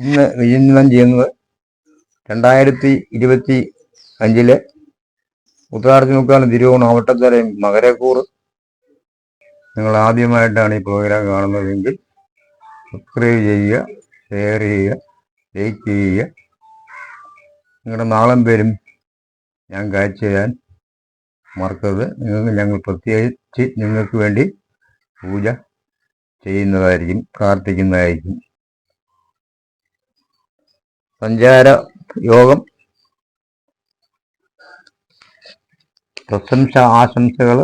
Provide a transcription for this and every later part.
ഇന്ന് വിചിന്തനം ചെയ്യുന്നത് രണ്ടായിരത്തി ഇരുപത്തി അഞ്ചിലെ ഉത്തരാർത്തിമുക്കാലും തിരുവോണം അവട്ടത്തലയും മകരക്കൂറ് നിങ്ങൾ ആദ്യമായിട്ടാണ് ഈ പ്രോഗ്രാം കാണുന്നതെങ്കിൽ സബ്സ്ക്രൈബ് ചെയ്യുക ഷെയർ ചെയ്യുക ലൈക്ക് ചെയ്യുക. നിങ്ങളുടെ നാളം പേരും ഞാൻ കാഴ്ച ചെയ്യാൻ മറക്കരുത്. നിങ്ങൾക്ക് ഞങ്ങൾ പ്രത്യേകിച്ച് നിങ്ങൾക്ക് വേണ്ടി പൂജ ചെയ്യുന്നതായിരിക്കും പ്രാർത്ഥിക്കുന്നതായിരിക്കും. സഞ്ചാര യോഗം. പ്രശംസ ആശംസകൾ.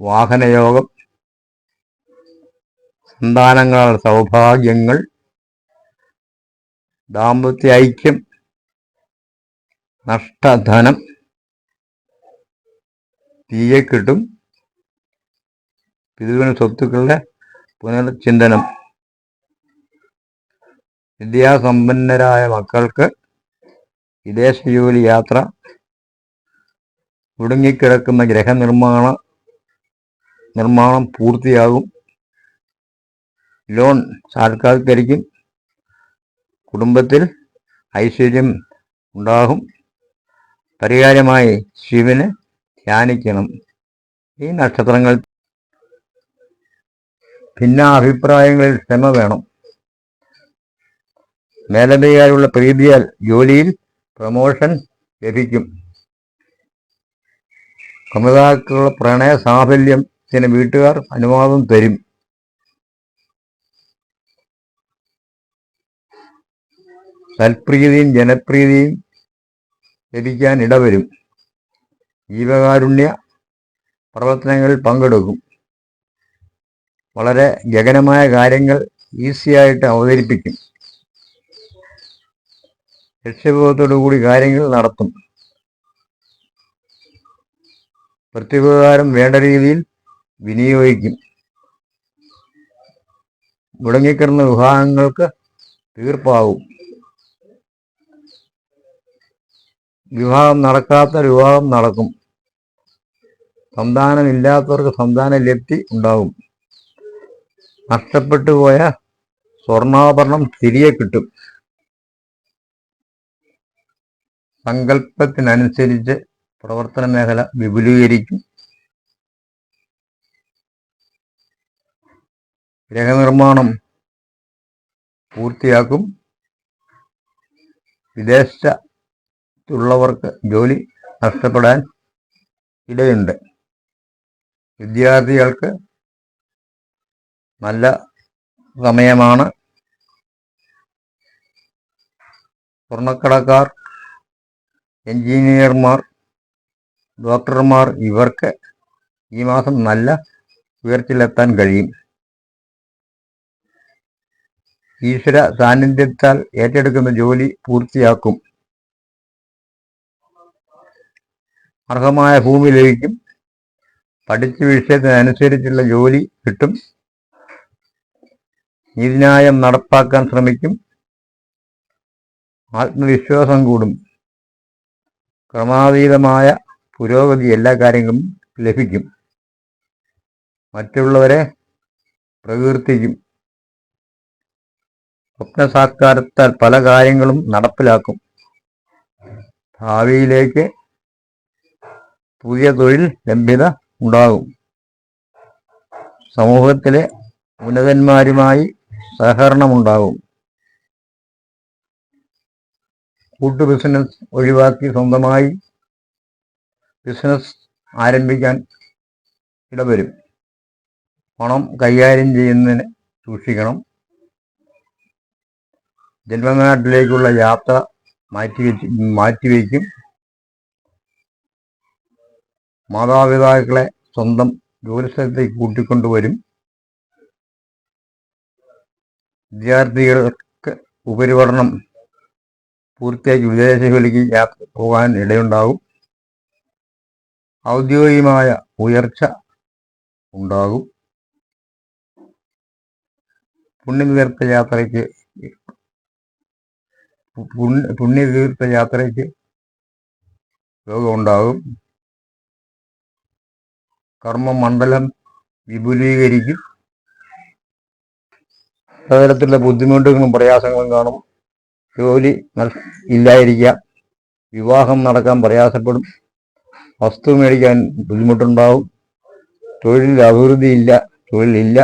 വാഹനയോഗം. സന്താനങ്ങളുടെ സൗഭാഗ്യങ്ങൾ. ദാമ്പത്യ ഐക്യം. നഷ്ടധനം. തീയെ കിട്ടും. പിതൃവിന് സ്വത്തുക്കളുടെ പുനർചിന്തനം. വിദ്യാസമ്പന്നരായ മക്കൾക്ക് വിദേശ ജോലി യാത്ര ഒടുങ്ങിക്കിടക്കുന്ന ഗ്രഹനിർമ്മാണ നിർമ്മാണം പൂർത്തിയാകും. ലോൺ സാക്ഷാത്കരിക്കും കുടുംബത്തിൽ ഐശ്വര്യം ഉണ്ടാകും. പരിഹാരമായി ശിവന് ധ്യാനിക്കണം. ഈ നക്ഷത്രങ്ങൾ ഭിന്നാഭിപ്രായങ്ങളിൽ ക്ഷമ വേണം. മേലധികാരിയുള്ള പ്രീതിയാൽ ജോലിയിൽ പ്രമോഷൻ ലഭിക്കും. കമിതാക്കളുടെ പ്രണയ സാഫല്യത്തിന് വീട്ടുകാർ അനുവാദം തരും. തൽപ്രീതിയും ജനപ്രീതിയും ലഭിക്കാൻ ഇടവരും. ജീവകാരുണ്യ പ്രവർത്തനങ്ങളിൽ പങ്കെടുക്കും. വളരെ ഗഗനമായ കാര്യങ്ങൾ ഈസിയായിട്ട് അവതരിപ്പിക്കും. ലക്ഷ്യബോധത്തോടു കൂടി കാര്യങ്ങൾ നടത്തും. പ്രത്യുപകാരം വേണ്ട രീതിയിൽ വിനിയോഗിക്കും. മുടങ്ങിക്കിടന്ന വിവാഹങ്ങൾക്ക് തീർപ്പാവും വിവാഹം നടക്കാത്ത വിവാഹം നടക്കും. സന്താനമില്ലാത്തവർക്ക് സന്താന ലബ്ധി ഉണ്ടാകും. നഷ്ടപ്പെട്ടു പോയ സ്വർണാഭരണം തിരികെ കിട്ടും. സങ്കല്പത്തിനനുസരിച്ച് പ്രവർത്തന മേഖല വിപുലീകരിക്കും. ഗ്രഹനിർമ്മാണം പൂർത്തിയാക്കും. വിദേശത്തുള്ളവർക്ക് ജോലി നഷ്ടപ്പെടാൻ ഇടയുണ്ട്. വിദ്യാർത്ഥികൾക്ക് നല്ല സമയമാണ്. സ്വർണക്കടക്കാർ എഞ്ചിനീയർമാർ ഡോക്ടർമാർ ഇവർക്ക് ഈ മാസം നല്ല ഉയർച്ചയിലെത്താൻ കഴിയും. ഈശ്വര സാന്നിധ്യത്താൽ ഏറ്റെടുക്കുന്ന ജോലി പൂർത്തിയാക്കും. അർഹമായ ഭൂമി ലഭിക്കും. പഠിച്ച വിഷയത്തിനനുസരിച്ചുള്ള ജോലി കിട്ടും. നീതിന്യായം നടപ്പാക്കാൻ ശ്രമിക്കും. ആത്മവിശ്വാസം കൂടും. ക്രമാതീതമായ പുരോഗതി എല്ലാ കാര്യങ്ങളും ലഭിക്കും. മറ്റുള്ളവരെ പ്രകീർത്തിക്കും. സ്വപ്നസാക്കാരത്താൽ പല കാര്യങ്ങളും നടപ്പിലാക്കും. ഭാവിയിലേക്ക് പുതിയ തൊഴിൽ ലഭ്യത ഉണ്ടാകും. സമൂഹത്തിലെ ഉന്നതന്മാരുമായി സഹകരണമുണ്ടാകും. കൂട്ടു ബിസിനസ് ഒഴിവാക്കി സ്വന്തമായി ബിസിനസ് ആരംഭിക്കാൻ ഇടവരും. പണം കൈകാര്യം ചെയ്യുന്നതിന് സൂക്ഷിക്കണം. ജന്മനാട്ടിലേക്കുള്ള യാത്ര മാറ്റിവെച്ച് മാറ്റിവെക്കും മാതാപിതാക്കളെ സ്വന്തം ജോലിസ്ഥലത്തേക്ക് കൂട്ടിക്കൊണ്ടുവരും. വിദ്യാർത്ഥികൾക്ക് ഉപരിപഠനം പൂർത്തിയാക്കി വിദേശങ്ങളിലേക്ക് യാത്ര പോകാൻ ഇടയുണ്ടാകും. ഔദ്യോഗികമായ ഉയർച്ച ഉണ്ടാകും. പുണ്യതീർത്ഥ യാത്രയ്ക്ക് പുണ്യ പുണ്യതീർത്ഥ യാത്രയ്ക്ക് യോഗമുണ്ടാകും കർമ്മമണ്ഡലം വിപുലീകരിക്കും. പലതരത്തിലുള്ള ബുദ്ധിമുട്ടുകളും പ്രയാസങ്ങളും കാണും. ജോലി ഇല്ലായിരിക്കുക. ഇല്ലായിരിക്കാം വിവാഹം നടക്കാൻ പ്രയാസപ്പെടും. വസ്തു മേടിക്കാൻ ബുദ്ധിമുട്ടുണ്ടാവും. തൊഴിൽ അഭിവൃദ്ധിയില്ല. തൊഴിലില്ല.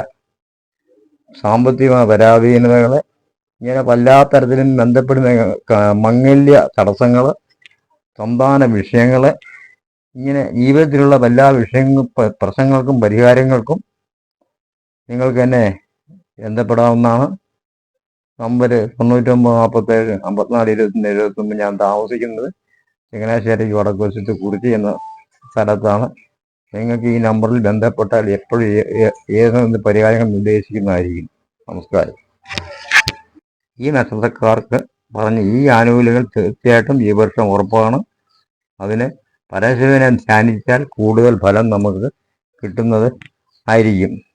സാമ്പത്തികമായ പരാധീനതകൾ ഇങ്ങനെ പല തരത്തിലും ബന്ധപ്പെടുന്ന മംഗല്യ തടസ്സങ്ങൾ സന്താന വിഷയങ്ങൾ ഇങ്ങനെ ജീവിതത്തിലുള്ള എല്ലാ വിഷയങ്ങൾ പ്രശ്നങ്ങൾക്കും പരിഹാരങ്ങൾക്കും നിങ്ങൾക്ക് എന്നെ ബന്ധപ്പെടാവുന്നതാണ്. നമ്പർ തൊണ്ണൂറ്റൊമ്പത് നാൽപ്പത്തേഴ് അമ്പത്തിനാല് ഇരുപത്തിന്റെ എഴുപത്തൊമ്പത് ഞാൻ താമസിക്കുന്നത് ചങ്ങനാശ്ശേരി വടക്കുവശത്ത് കുറിച്ചി എന്ന സ്ഥലത്താണ്. നിങ്ങൾക്ക് ഈ നമ്പറിൽ ബന്ധപ്പെട്ടാൽ എപ്പോഴും ഏ- ഏ- പരിഹാരങ്ങൾ നിർദ്ദേശിക്കുന്നതായിരിക്കും. നമസ്കാരം. ഈ നക്ഷത്രക്കാർക്ക് പറഞ്ഞ ഈ ആനുകൂല്യങ്ങൾ തീർച്ചയായിട്ടും ഈ വർഷം ഉറപ്പാണ്. അതിന് പരശിവനെ ധ്യാനിച്ചാൽ കൂടുതൽ ഫലം നമുക്ക് കിട്ടുന്നത് ആയിരിക്കും.